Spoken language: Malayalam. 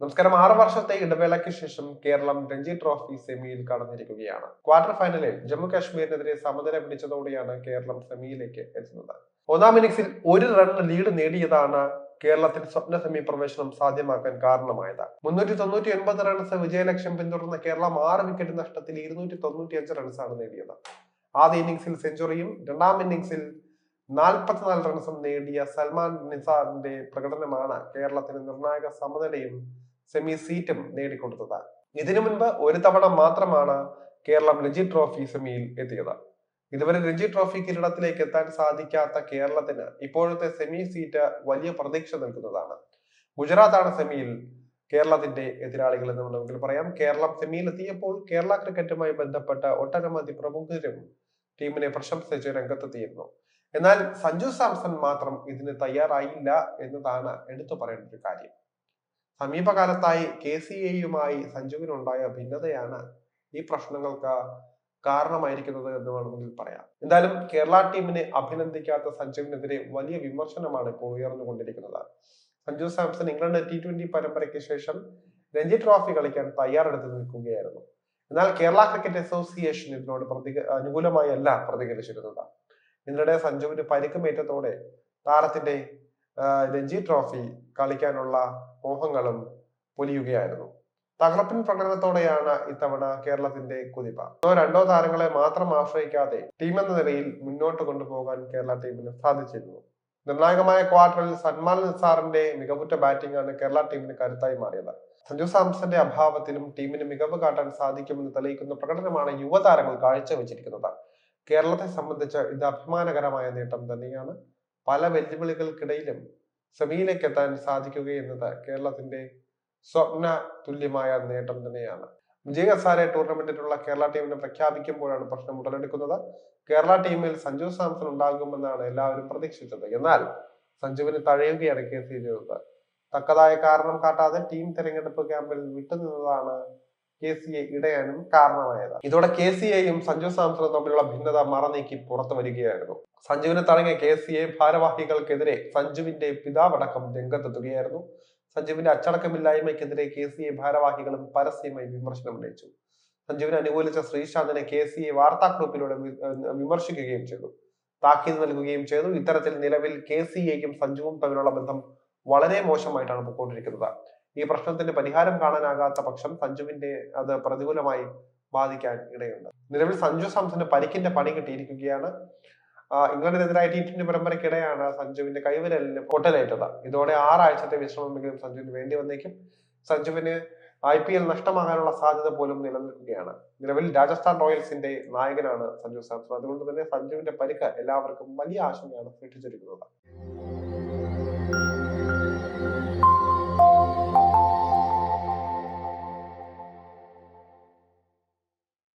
നമസ്കാരം. ആറ് വർഷത്തെ ഇടവേളയ്ക്ക് ശേഷം കേരളം രഞ്ജി ട്രോഫി സെമിയിൽ കടന്നിരിക്കുകയാണ്. ക്വാർട്ടർ ഫൈനലിൽ ജമ്മു കാശ്മീരിനെതിരെ സമനില പിടിച്ചതോടെയാണ് കേരളം സെമിയിലേക്ക് എത്തുന്നത്. ഒന്നാം ഇന്നിംഗ്സിൽ ഒരു റൺ ലീഡ് നേടിയതാണ് കേരളത്തിൽ സ്വപ്ന സെമി പ്രവേശനം സാധ്യമാക്കാൻ കാരണമായത്. മുന്നൂറ്റി തൊണ്ണൂറ്റി ഒൻപത് റൺസ് വിജയലക്ഷ്യം പിന്തുടർന്ന കേരളം ആറ് വിക്കറ്റ് നഷ്ടത്തിൽ ഇരുന്നൂറ്റി തൊണ്ണൂറ്റി അഞ്ച് റൺസാണ് നേടിയത്. ആദ്യ ഇന്നിംഗ്സിൽ സെഞ്ചുറിയും രണ്ടാം ഇന്നിംഗ്സിൽ നാൽപ്പത്തിനാല് റൺസും നേടിയ സൽമാൻ നിസാറിന്റെ പ്രകടനമാണ് കേരളത്തിന് നിർണായക സമനിലയും സെമി സീറ്റും നേടിക്കൊടുത്തത്. ഇതിനു മുൻപ് ഒരു തവണ മാത്രമാണ് കേരളം രഞ്ജി ട്രോഫി സെമിയിൽ എത്തിയത്. ഇതുവരെ രഞ്ജി ട്രോഫി കിരീടത്തിലേക്ക് എത്താൻ സാധിക്കാത്ത കേരളത്തിന് ഇപ്പോഴത്തെ സെമി സീറ്റ് വലിയ പ്രതീക്ഷ നൽകുന്നതാണ്. ഗുജറാത്താണ് സെമിയിൽ കേരളത്തിന്റെ എതിരാളികൾ എന്ന് വേണമെങ്കിൽ പറയാം. കേരളം സെമിയിൽ എത്തിയപ്പോൾ കേരള ക്രിക്കറ്റുമായി ബന്ധപ്പെട്ട ഒട്ടനവധി പ്രമുഖരും ടീമിനെ പ്രശംസിച്ച് രംഗത്തെത്തിയിരുന്നു. എന്നാൽ സഞ്ജു സാംസൺ മാത്രം ഇതിന് തയ്യാറായില്ല എന്നതാണ് എടുത്തു പറയേണ്ട ഒരു കാര്യം. സമീപകാലത്തായി കെ സി എയുമായി സഞ്ജുവിനുണ്ടായ ഭിന്നതയാണ് ഈ പ്രശ്നങ്ങൾക്ക് കാരണമായിരിക്കുന്നത് എന്ന് വേണമെങ്കിൽ പറയാം. എന്തായാലും കേരള ടീമിനെ അഭിനന്ദിക്കാത്ത സഞ്ജുവിനെതിരെ വലിയ വിമർശനമാണ് ഇപ്പോൾ ഉയർന്നുകൊണ്ടിരിക്കുന്നത്. Sanju Samson England T twenty പരമ്പരയ്ക്ക് ശേഷം രഞ്ജി ട്രോഫി കളിക്കാൻ തയ്യാറെടുത്ത് നിൽക്കുകയായിരുന്നു. എന്നാൽ കേരള ക്രിക്കറ്റ് അസോസിയേഷൻ ഇതിനോട് പ്രതി അനുകൂലമായി അല്ല പ്രതികരിച്ചിരുന്നത്. ഇതിനിടെ സഞ്ജുവിന് പരിക്കുമേറ്റത്തോടെ താരത്തിന്റെ രഞ്ജി ട്രോഫി കളിക്കാനുള്ള മോഹങ്ങളും പൊലിയുകയായിരുന്നു. തകർപ്പൻ പ്രകടനത്തോടെയാണ് ഇത്തവണ കേരളത്തിന്റെ കുതിപ്പ്. ഒന്നോ രണ്ടോ താരങ്ങളെ മാത്രം ആശ്രയിക്കാതെ ടീം എന്ന നിലയിൽ മുന്നോട്ട് കൊണ്ടുപോകാൻ കേരള ടീമിന് സാധിച്ചിരുന്നു. നിർണായകമായ ക്വാർട്ടറിൽ സൽമാൻ നിസാറിന്റെ മികവുറ്റ ബാറ്റിംഗ് ആണ് കേരള ടീമിന് കരുത്തായി മാറിയത്. സഞ്ജു സാംസന്റെ അഭാവത്തിലും ടീമിന് മികവ് കാട്ടാൻ സാധിക്കുമെന്ന് തെളിയിക്കുന്ന പ്രകടനമാണ് യുവതാരങ്ങൾ കാഴ്ചവെച്ചിരിക്കുന്നത്. കേരളത്തെ സംബന്ധിച്ച് ഇത് അഭിമാനകരമായ നേട്ടം തന്നെയാണ്. പല വെല്ലുവിളികൾക്കിടയിലും സെമിയിലേക്ക് എത്താൻ സാധിക്കുക എന്നത് കേരളത്തിന്റെ സ്വപ്ന തുല്യമായ നേട്ടം തന്നെയാണ്. വിജയ് ഹസാരെ ടൂർണമെന്റിലുള്ള കേരള ടീമിനെ പ്രഖ്യാപിക്കുമ്പോഴാണ് പ്രശ്നം ഉടലെടുക്കുന്നത്. കേരള ടീമിൽ സഞ്ജു സാംസൺ ഉണ്ടാകുമെന്നാണ് എല്ലാവരും പ്രതീക്ഷിച്ചത്. എന്നാൽ സഞ്ജുവിന് തഴയുകയാണ് കെ സി തക്കതായ കാരണം കാട്ടാതെ ടീം തെരഞ്ഞെടുപ്പ് ക്യാമ്പിൽ വിട്ടുനിന്നതാണ് കെ സി എ ഇടയാനും കാരണമായത് ഇതോടെ കെ സി എയും സഞ്ജു സാംസണും തമ്മിലുള്ള ഭിന്നത മറനീക്കി പുറത്തു വരികയായിരുന്നു. സഞ്ജുവിനെ തടങ്ങിയ കെ സി എ ഭാരവാഹികൾക്കെതിരെ സഞ്ജുവിന്റെ പിതാവടക്കം രംഗത്തെത്തുകയായിരുന്നു. സഞ്ജുവിന്റെ അച്ചടക്കമില്ലായ്മയ്ക്കെതിരെ കെ സി എ ഭാരവാഹികളും പരസ്യമായി വിമർശനം ഉന്നയിച്ചു. സഞ്ജുവിനെ അനുകൂലിച്ച ശ്രീശാന്തിനെ കെ സി എ വാർത്താ ഗ്രൂപ്പിലൂടെ വിമർശിക്കുകയും ചെയ്തു. താക്കീത് നൽകുകയും ചെയ്തു. ഇത്തരത്തിൽ നിലവിൽ കെ സി എയും സഞ്ജുവും തമ്മിലുള്ള ബന്ധം വളരെ മോശമായിട്ടാണ് പോയിക്കൊണ്ടിരിക്കുന്നത്. ഈ പ്രശ്നത്തിന് പരിഹാരം കാണാനാകാത്ത പക്ഷം സഞ്ജുവിന്റെ അത് പ്രതികൂലമായി ബാധിക്കാൻ ഇടയുണ്ട്. നിലവിൽ സഞ്ജു സാംസന് പരിക്കിന്റെ പണി കിട്ടിയിരിക്കുകയാണ്. ഇംഗ്ലണ്ടിനെതിരായ ടി ട്വന്റി പരമ്പരയ്ക്കിടെയാണ് സഞ്ജുവിന്റെ കൈവിരലിന് പൊട്ടലേറ്റത്. ഇതോടെ ആറാഴ്ചത്തെ വിശ്രമമെങ്കിലും സഞ്ജുവിന് വേണ്ടി വന്നേക്കും. സഞ്ജുവിന് ഐ പി എൽ നഷ്ടമാകാനുള്ള സാധ്യത പോലും നിലനിൽക്കുകയാണ്. നിലവിൽ രാജസ്ഥാൻ റോയൽസിന്റെ നായകനാണ് സഞ്ജു സാംസൺ. അതുകൊണ്ട് തന്നെ സഞ്ജുവിന്റെ പരിക്ക് എല്ലാവർക്കും വലിയ ആശങ്കയാണ് സൃഷ്ടിച്ചിരിക്കുന്നത്.